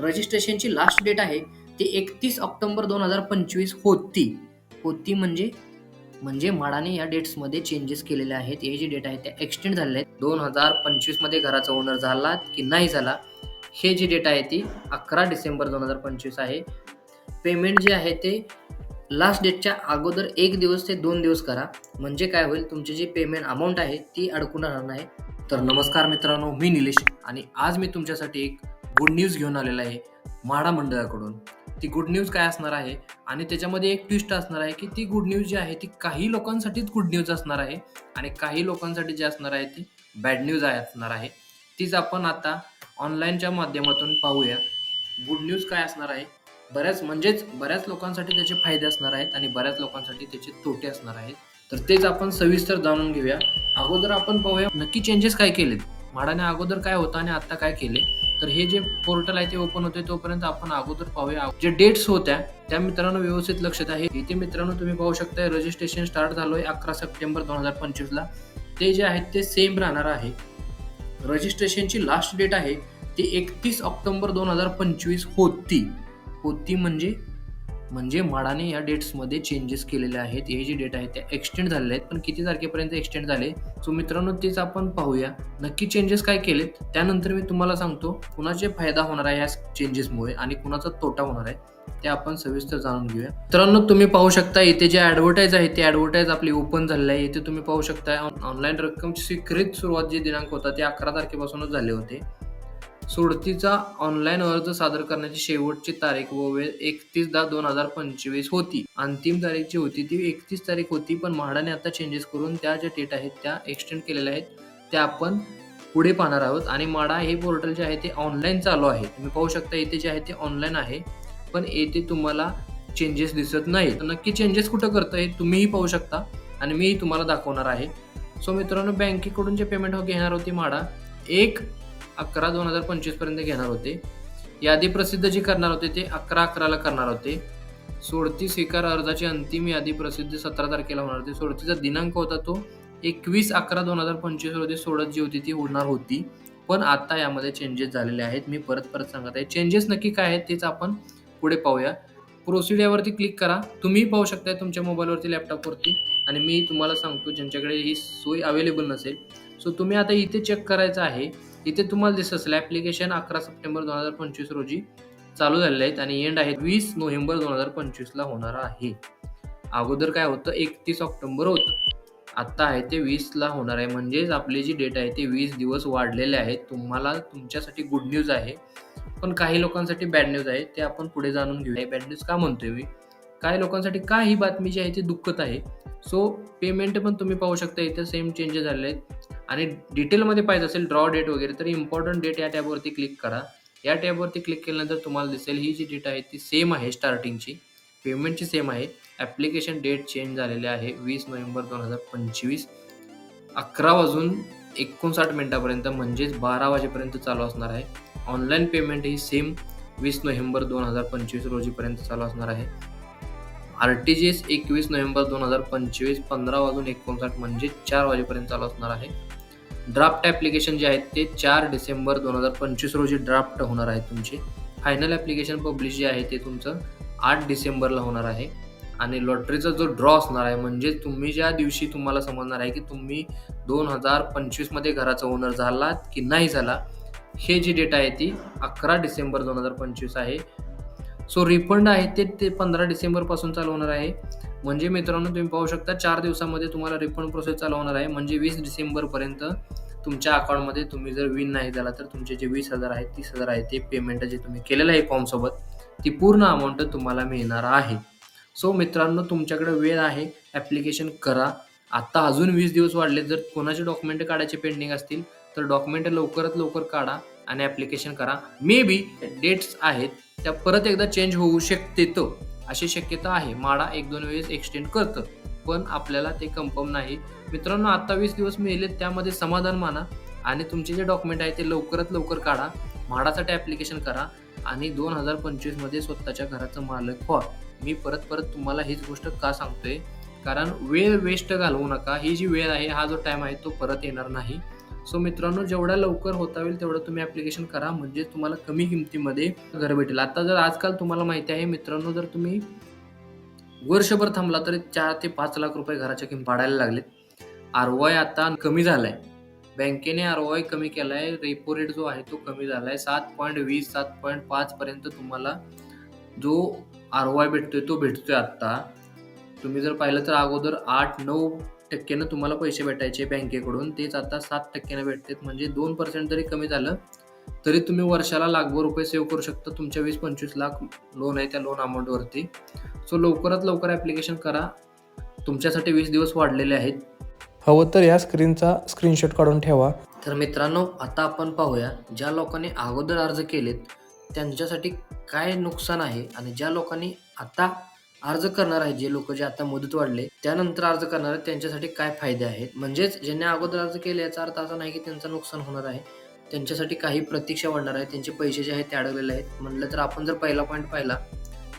रजिस्ट्रेशनची last date आहे ती एकतीस ऑक्टोबर दोन हजार पंचवीस होती. होती म्हणजे म्हणजे म्हाडाने या डेट्समध्ये चेंजेस केलेले आहेत. हे जे डेट आहे त्या एक्सटेंड झालेल्या आहेत. दोन हजार पंचवीसमध्ये घराचा ओनर झाला की नाही झाला हे जी डेट आहे ती अकरा डिसेंबर दोन हजार पंचवीस आहे. पेमेंट जे आहे ते लास्ट डेटच्या अगोदर एक दिवस ते दोन दिवस करा. म्हणजे काय होईल तुमची जी पेमेंट अमाऊंट आहे ती अडकून राहणार नाही. तर नमस्कार मित्रांनो मी निलेश आणि आज मी तुमच्यासाठी एक गुड न्यूज घेऊन आलेला आहे म्हाडा मंडळाकडून. ती गुड न्यूज काय असणार आहे? आणि त्याच्यामध्ये एक ट्विस्ट असणार आहे की ती गुड न्यूज जी आहे ती काही लोकांसाठीच गुड न्यूज असणार आहे आणि काही लोकांसाठी जी असणार आहे ती बॅड न्यूज असणार आहे. तीच आपण आता ऑनलाईनच्या माध्यमातून पाहूया. गुड न्यूज काय असणार आहे? बऱ्याच म्हणजेच बऱ्याच लोकांसाठी त्याचे फायदे असणार आहेत आणि बऱ्याच लोकांसाठी त्याचे तोटे असणार आहेत. तर तेच आपण सविस्तर जाणून घेऊया. अगोदर आपण पाहूया नक्की चेंजेस काय केलेत? म्हाडाने अगोदर काय होतं आणि आता काय केले? तर हे जे पोर्टल आहे ते ओपन होते तोपर्यंत आपण अगोदर पाहूया. जे डेट्स होत्या त्या मित्रांनो व्यवस्थित लक्षात आहे. इथे मित्रांनो तुम्ही पाहू शकता रजिस्ट्रेशन स्टार्ट झालोय अकरा सप्टेंबर दोन हजार पंचवीसला. ते जे आहेत ते सेम राहणार आहे. रजिस्ट्रेशनची लास्ट डेट आहे ती एकतीस ऑक्टोबर दोन हजार पंचवीस होती. होती म्हणजे म्हणजे म्हाडाने या डेट्समध्ये चेंजेस केलेले आहेत. हे जे डेट आहेत त्या एक्सटेंड झालेले आहेत. पण किती तारखेपर्यंत एक्सटेंड झाले सो मित्रांनो तेच आपण पाहूया. नक्की चेंजेस काय केलेत त्यानंतर मी तुम्हाला सांगतो कुणाचे फायदा होणार आहे या चेंजेसमुळे आणि कुणाचा तोटा होणार आहे ते आपण सविस्तर जाणून घेऊया. मित्रांनो तुम्ही पाहू शकता इथे जे ऍडव्हर्टाईज आहे ते ॲडव्हर्टाईज आपली ओपन झालेली आहे. इथे तुम्ही पाहू शकता ऑनलाईन रक्कमची स्वीकृत सुरुवात जे दिनांक होता ते अकरा तारखेपासूनच झाले होते. सोडतीचा ऑनलाईन अर्ज सादर करण्याची शेवटची तारीख व वेळ एकतीस दहा दोन हजार पंचवीस होती. अंतिम तारीख जी होती ती एकतीस तारीख होती पण म्हाडाने आता चेंजेस करून त्या ज्या डेट आहेत त्या एक्सटेंड केलेल्या आहेत त्या आपण पुढे पाहणार आहोत. आणि माडा हे पोर्टल जे आहे ते ऑनलाईन चालू आहे. तुम्ही पाहू शकता इथे जे आहे ते ऑनलाईन आहे पण येथे तुम्हाला चेंजेस दिसत नाही तर नक्की चेंजेस कुठं करतं हे तुम्हीही पाहू शकता आणि मीही तुम्हाला दाखवणार आहे. सो मित्रांनो बँकेकडून जे पेमेंट घेणार होती माडा एक अकरा दोन हजार पंचवीसपर्यंत घेणार होते. यादी प्रसिद्ध जी करणार होते ते अकरा अकराला करणार होते. सोडती स्वीकार अर्जाची अंतिम यादी प्रसिद्ध सतरा तारखेला होणार होती. सोडतीचा दिनांक होता तो एकवीस अकरा दोन हजार पंचवीस रोजी सोडत जी होती ती होणार होती. पण आता यामध्ये चेंजेस झालेले आहेत. मी परत परत सांगत आहे. चेंजेस नक्की काय आहेत तेच आपण पुढे पाहूया. प्रोसिड यावरती क्लिक करा. तुम्ही पाहू शकता तुमच्या मोबाईलवरती लॅपटॉपवरती आणि मी तुम्हाला सांगतो ज्यांच्याकडे ही सोय अवेलेबल नसेल. सो तुम्ही आता इथे चेक करायचं आहे. इथे तुम्हाला दिसत असेल ॲप्लिकेशन अकरा सप्टेंबर दोन हजार पंचवीस रोजी चालू झालेले आहेत आणि एंड आहे वीस नोव्हेंबर दोन हजार पंचवीसला होणार आहे. अगोदर काय होतं? एकतीस ऑक्टोबर होतं. आत्ता आहे ते वीसला होणार आहे. म्हणजेच आपली जी डेट आहे ते वीस दिवस वाढलेले आहेत. तुम्हाला तुमच्यासाठी गुड न्यूज आहे. पण काही लोकांसाठी बॅड न्यूज आहे. ते आपण पुढे जाणून घेऊया. बॅड न्यूज का म्हणतोय मी? काही लोकांसाठी का ही बातमी जी आहे ती दुःखत आहे. सो पेमेंट पण तुम्ही पाहू शकता. इथे सेम चेंजेस झालेले आहेत. आणि डिटेलमध्ये पाहिजे असेल ड्रॉ डेट वगैरे तर इम्पॉर्टंट डेट या टॅबवरती क्लिक करा. या टॅबवरती क्लिक केल्यानंतर तुम्हाला दिसेल ही जी डेट आहे ती सेम आहे स्टार्टिंगची पेमेंटची सेम आहे. ॲप्लिकेशन डेट चेंज झालेले आहे वीस नोव्हेंबर दोन हजार पंचवीस. अकरा वाजून एकोणसाठ मिनटापर्यंत म्हणजेच बारा वाजेपर्यंत चालू असणार आहे. ऑनलाईन पेमेंट ही सेम वीस नोव्हेंबर दोन हजार पंचवीस रोजीपर्यंत चालू असणार आहे. आर टी जी एस एकवीस नोव्हेंबर दोन हजार पंचवीस पंधरा वाजून एकोणसाठ म्हणजे चार वाजेपर्यंत चालू असणार आहे. ड्राफ्ट ॲप्लिकेशन जे आहेत ते चार डिसेंबर दोन हजार पंचवीस रोजी ड्राफ्ट होणार आहे तुमचे. फायनल ॲप्लिकेशन पब्लिश जे आहे ते तुमचं आठ डिसेंबरला होणार आहे. आणि लॉटरीचा जो ड्रॉ असणार आहे म्हणजे तुम्ही ज्या दिवशी तुम्हाला समजणार आहे की तुम्ही दोन हजार पंचवीसमध्ये घराचा ओनर झाला की नाही झाला हे जी डेट आहे ती अकरा डिसेंबर दोन हजार पंचवीस आहे. सो रिफंड आहे ते ते पंधरा डिसेंबरपासून चालू होणार आहे. म्हणजे मित्रांनो तुम्ही पाहू शकता चार दिवसामध्ये तुम्हाला रिफंड प्रोसेस चालू होणार आहे. म्हणजे वीस डिसेंबरपर्यंत तुमच्या अकाउंटमध्ये तुम्ही जर विन नाही झाला तर तुमचे जे वीस हजार आहेत तीस हजार आहे ते पेमेंट जे तुम्ही केलेलं आहे फॉर्मसोबत ती पूर्ण अमाऊंट तुम्हाला मिळणार आहे. सो मित्रांनो तुमच्याकडे वेळ आहे. ॲप्लिकेशन करा. आत्ता अजून वीस दिवस वाढले जर कोणाचे डॉक्युमेंट काढायचे पेंडिंग असतील तर डॉक्युमेंट लवकरात लवकर काढा आणि ॲप्लिकेशन करा. मे बी डेट्स आहेत त्या परत एकदा चेंज होऊ शकते तो अशी शक्यता आहे. माडा एक दोन वेळेस एक्सटेंड करतं. पण आपल्याला ते कन्फर्म नाही. मित्रांनो आत्ता वीस दिवस मिळाले त्यामध्ये समाधान माना. आणि तुमचे जे डॉक्युमेंट आहे ते लवकरात लवकर काढा. म्हाडासाठी ॲप्लिकेशन करा. आणि दोन हजार पंचवीसमध्ये स्वतःच्या घराचं मालक व्हा. मी परत परत तुम्हाला हीच गोष्ट का सांगतोय? कारण वेळ वेस्ट घालवू नका. ही जी वेळ आहे हा जो टाईम आहे तो परत येणार नाही. सो मित्रांनो जेवढ्या लवकर होता होईल तेवढं तुम्ही ॲप्लिकेशन करा. म्हणजे तुम्हाला कमी किमतीमध्ये घर भेटेल. आता जर आजकाल तुम्हाला माहिती आहे मित्रांनो जर तुम्ही वर्षभर थांबला तरी चार ते पाच लाख रुपये घराच्या किंमत पाडायला लागलेत आर ओ आय आता कमी झालाय. बँकेने आर ओ आय कमी केलाय. रेपो रेट जो आहे तो कमी झालाय. सात पॉईंट वीस सात पॉईंट पाच पर्यंत तुम्हाला जो आर ओ आय भेटतोय तो भेटतोय आत्ता तुम्ही जर पाहिलं तर अगोदर आठ नऊ टक्क्यानं तुम्हाला पैसे भेटायचे बँकेकडून. तेच आता सात टक्क्यानं भेटतात. म्हणजे दोन पर्सेंट जरी कमी झालं तरी तुम्ही वर्षाला लाखभर रुपये सेव्ह करू शकता. तुमच्या वीस पंचवीस लाख लोन आहे त्या लोन अमाऊंटवरती सो लवकरात लवकर ॲप्लिकेशन करा. तुमच्यासाठी वीस दिवस वाढलेले आहेत. हवं तर या स्क्रीनचा स्क्रीनशॉट काढून ठेवा. तर मित्रांनो आता आपण पाहूया ज्या लोकांनी अगोदर अर्ज केलेत त्यांच्यासाठी काय नुकसान आहे आणि ज्या लोकांनी आता अर्ज करणार आहेत जे लोक जे आता मुदत वाढले त्यानंतर अर्ज करणार आहेत त्यांच्यासाठी काय फायदे आहेत? म्हणजेच ज्यांनी अगोदर अर्ज केले याचा अर्थ असा नाही की त्यांचं नुकसान होणार आहे. त्यांच्यासाठी काही प्रतीक्षा वाढणार आहे त्यांचे पैसे जे आहेत ते अडकलेले आहेत. म्हटलं तर आपण जर पहिला पॉईंट पाहिला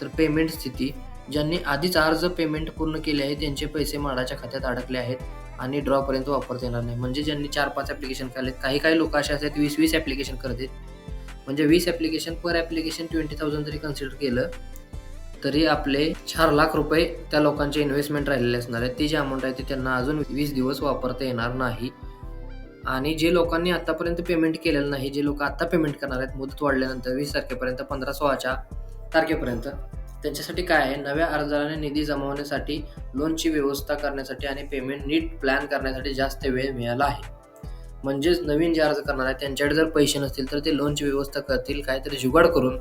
तर पेमेंट स्थिती ज्यांनी आधीच अर्ज पेमेंट पूर्ण केले आहे त्यांचे पैसे माडाच्या खात्यात अडकले आहेत आणि ड्रॉपर्यंत वापरता येणार नाही. म्हणजे ज्यांनी चार पाच ॲप्लिकेशन केले काही काही लोक असे असतात वीस वीस ॲप्लिकेशन करतात. म्हणजे वीस application per application twenty thousand जरी कन्सिडर केलं तरी आपले चार लाख रुपये त्या लोकांचे इन्व्हेस्टमेंट राहिलेले असणार आहे ती जी अमाऊंट आहे ती त्यांना अजून वीस दिवस वापरता येणार नाही. आणि जे लोकांनी आतापर्यंत पेमेंट केलेलं नाही जे लोक आता पेमेंट करणार आहेत मुदत वाढल्यानंतर वीस तारखेपर्यंत पंधरा सोळाच्या तारखेपर्यंत त्यांच्यासाठी काय आहे? नव्या अर्जाने निधी जमवण्यासाठी लोनची व्यवस्था करण्यासाठी आणि पेमेंट नीट प्लॅन करण्यासाठी जास्त वेळ मिळाला आहे. म्हणजेच नवीन जे अर्ज करणार आहे त्यांच्याकडे जर पैसे नसतील तर ते लोनची व्यवस्था करतील काहीतरी जुगाड करून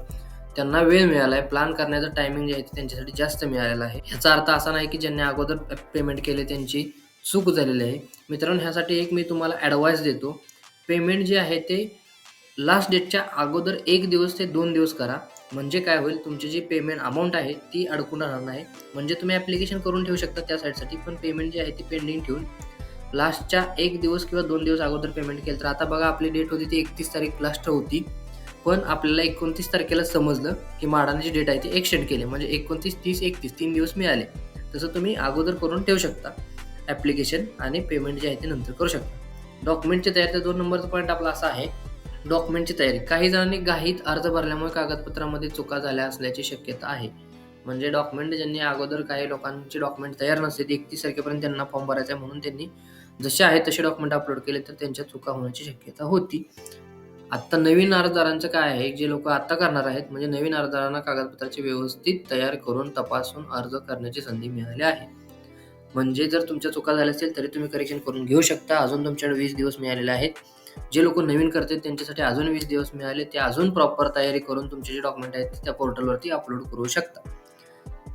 त्यांना वेळ मिळाला आहे. प्लॅन करण्याचं टायमिंग जे आहे ते त्यांच्यासाठी जास्त मिळालेलं आहे. ह्याचा अर्थ असा नाही की ज्यांनी अगोदर पेमेंट केले त्यांची चूक झालेली आहे. मित्रांनो ह्यासाठी एक मी तुम्हाला ॲडवाईस देतो. पेमेंट जे आहे ते लास्ट डेटच्या अगोदर एक दिवस ते दोन दिवस करा. म्हणजे काय होईल तुमची जी पेमेंट अमाऊंट आहे ती अडकून राहणार नाही. म्हणजे तुम्ही ॲप्लिकेशन करून ठेवू शकता त्या साईडसाठी पण पेमेंट जी आहे ती पेंडिंग ठेवून लास्टच्या एक दिवस किंवा दोन दिवस अगोदर पेमेंट केलं. तर आता बघा आपली डेट होती ती एकतीस तारीख लास्ट होती. पण आपल्याला एकोणतीस तारखेला समजलं की माडाने जी डेट आहे ती एक्सटेंड केली. म्हणजे एकोणतीस तीस एकतीस तीन दिवस मिळाले. तसं तुम्ही अगोदर करून ठेवू शकता. ॲप्लिकेशन आणि पेमेंट जे आहे ते नंतर करू शकता. डॉक्युमेंटची तयारी तर दोन नंबरचा पॉईंट आपला असा आहे. डॉक्युमेंटची तयारी. काही जणांनी घाईत अर्ज भरल्यामुळे कागदपत्रामध्ये चुका झाल्या असल्याची शक्यता आहे. म्हणजे डॉक्युमेंट ज्यांनी अगोदर काही लोकांचे डॉक्युमेंट तयार नसते ते एकतीस तारखेपर्यंत त्यांना फॉर्म भरायचा आहे म्हणून त्यांनी जसे आहेत तसे डॉक्युमेंट अपलोड केले तर त्यांच्या चुका होण्याची शक्यता होती. आत्ता नवीन अर्जदारांचं काय आहे? जे लोक आत्ता करणार आहेत म्हणजे नवीन अर्जदारांना कागदपत्राची व्यवस्थित तयार करून तपासून अर्ज करण्याची संधी मिळाली आहे. म्हणजे जर तुमच्या चुका झाल्या असतील तरी तुम्ही करेक्शन करून घेऊ शकता. अजून तुमच्याकडे वीस दिवस मिळालेले आहेत. जे लोक नवीन करतात त्यांच्यासाठी अजून वीस दिवस मिळाले. ते अजून प्रॉपर तयारी करून तुमचे जे डॉक्युमेंट आहेत ते त्या पोर्टलवरती अपलोड करू शकता.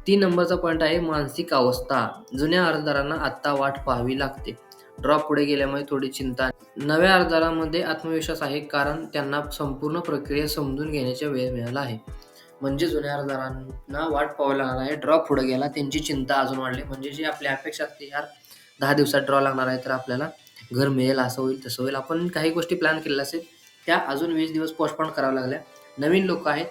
तीन नंबरचा पॉईंट आहे मानसिक अवस्था. जुन्या अर्जदारांना आत्ता वाट पाहावी लागते. ड्रॉप पुढे गेल्यामुळे थोडी चिंता नव्या अर्जदारांमध्ये आत्मविश्वास आहे कारण त्यांना संपूर्ण प्रक्रिया समजून घेण्याचा वेळ मिळाला आहे. म्हणजे जुन्या अर्जदारांना वाट पाहावी लागणार आहे. ड्रॉप पुढे गेला. त्यांची चिंता अजून वाढली. म्हणजे जी आपली अपेक्षा असते यार दहा दिवसात ड्रॉ लागणार आहे तर आपल्याला घर मिळेल असं होईल तसं होईल. आपण काही गोष्टी प्लॅन केलेल्या असेल त्या अजून वीस दिवस पोस्टपोन कराव्या लागल्या. नवीन लोक आहेत.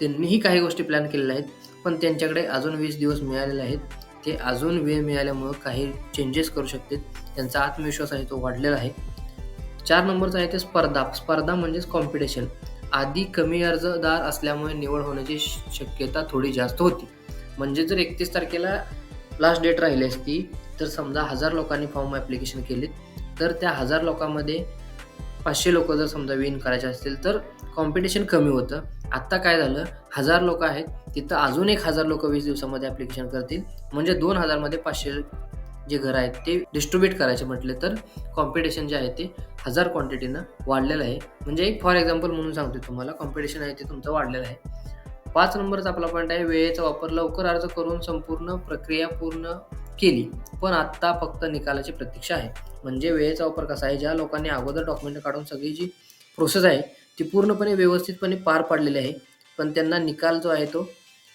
त्यांनीही काही गोष्टी प्लॅन केलेल्या आहेत. पण त्यांच्याकडे अजून वीस दिवस मिळालेले आहेत. ते अजून वेळ मिळाल्यामुळं काही चेंजेस करू शकतात. त्यांचा आत्मविश्वास आहे तो वाढलेला आहे. चार नंबरचा आहे ते स्पर्धा. स्पर्धा म्हणजेच कॉम्पिटिशन आधी कमी अर्जदार असल्यामुळे निवड होण्याची श- शक्यता थोडी जास्त होती. म्हणजे जर एकतीस तारखेला लास्ट डेट राहिली असती तर समजा हजार लोकांनी फॉर्म ॲप्लिकेशन केले तर त्या हजार लोकांमध्ये पाचशे लोक जर समजा विन करायचे असतील तर कॉम्पिटिशन कमी होतं. आत्ता काय झालं? हजार लोक आहेत तिथं अजून एक हजार लोक वीस दिवसामध्ये ॲप्लिकेशन करतील. म्हणजे दोन हजारमध्ये पाचशे जे घर आहेत ते डिस्ट्रीब्यूट करायचे म्हटले तर कॉम्पिटिशन जे आहे ते हजार क्वांटिटीनं वाढलेलं आहे. म्हणजे एक फॉर एक्झाम्पल म्हणून सांगतो तुम्हाला कॉम्पिटिशन आहे ते तुमचं वाढलेलं आहे. पाच नंबरचा आपला पॉईंट आहे वेळेचा वापर लवकर अर्ज करून संपूर्ण प्रक्रिया पूर्ण केली पण आत्ता फक्त निकालाची प्रतीक्षा आहे. म्हणजे वेळेचा वापर कसा आहे ज्या लोकांनी अगोदर डॉक्युमेंट काढून सगळी जी प्रोसेस आहे ती पूर्णपणे व्यवस्थितपणे पार पाडलेली आहे. पण त्यांना निकाल जो आहे तो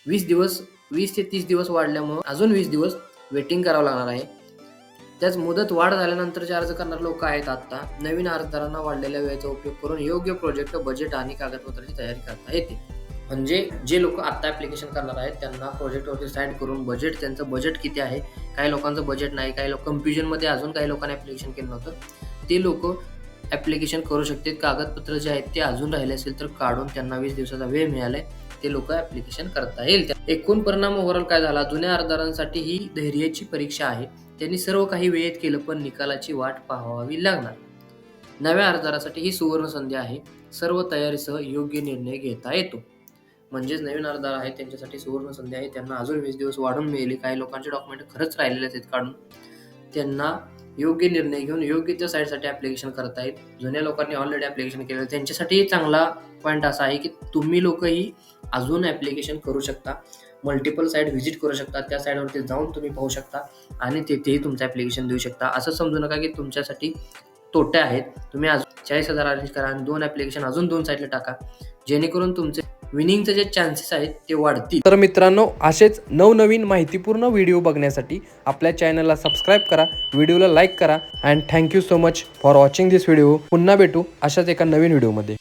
वीस दिवस वीस ते तीस दिवस वाढल्यामुळं अजून वीस दिवस वेटिंग करावं लागणार आहे. त्याच मुदत वाढ झाल्यानंतर जे अर्ज करणारे लोक आहेत आत्ता. नवीन अर्जदारांना वाढलेल्या वेळेचा उपयोग करून योग्य प्रोजेक्ट बजेट आणि कागदपत्राची तयारी करता येते. म्हणजे जे लोक आत्ता ॲप्लिकेशन करणार आहेत त्यांना प्रोजेक्टवरती साईड करून बजेट त्यांचं बजेट किती आहे काही लोकांचं बजेट नाही काही लोक कन्फ्युजनमध्ये अजून काही लोकांनी ॲप्लिकेशन केलं नव्हतं. ते लोक ॲप्लिकेशन करू शकते कागदपत्र जे आहेत ते अजून राहिले असेल तर काढून त्यांना वीस दिवसाचा वेळ मिळालाय. ते लोक ऍप्लिकेशन करता येईल. त्या- एकूण परिणाम ओव्हरऑल काय झाला? जुन्या अर्जदारांसाठी ही धैर्याची परीक्षा आहे. त्यांनी सर्व काही वेळेत केलं पण निकालाची वाट पाहावी लागणार. नव्या अर्जदारासाठी ही सुवर्ण संधी आहे. सर्व तयारीसह योग्य निर्णय घेता येतो. म्हणजेच नवीन अर्जदार आहेत त्यांच्यासाठी सुवर्ण संधी आहे. त्यांना अजून वीस दिवस वाढून मिळेल. काही लोकांचे डॉक्युमेंट खरंच राहिलेले आहेत काढून. त्यांना योग्य निर्णय घेऊन योग्य त्या साईडसाठी ॲप्लिकेशन करत आहेत जुन्या लोकांनी ऑलरेडी ॲप्लिकेशन केलं त्यांच्यासाठी चांगला पॉईंट असा आहे की तुम्ही लोकही अजून ॲप्लिकेशन करू शकता. मल्टिपल साईट व्हिजिट करू शकता. त्या साईडवरती जाऊन तुम्ही पाहू शकता. आणि तेथेही तुमचं ॲप्लिकेशन देऊ शकता. असं समजू नका की तुमच्यासाठी तोटे आहेत. तुम्ही अजून चाळीस हजार अरेंज करा आणि दोन ॲप्लिकेशन अजून दोन साईडला टाका. जेणेकरून तुमचे विनिंगचे जे चान्सेस आहेत ते वाढतील. तर मित्रांनो असेच नवनवीन माहितीपूर्ण व्हिडिओ बघण्यासाठी आपल्या चॅनलला सबस्क्राईब करा व्हिडिओला लाईक करा and thank you so much for watching this video पुन्हा भेटू अशाच एका नवीन व्हिडिओमध्ये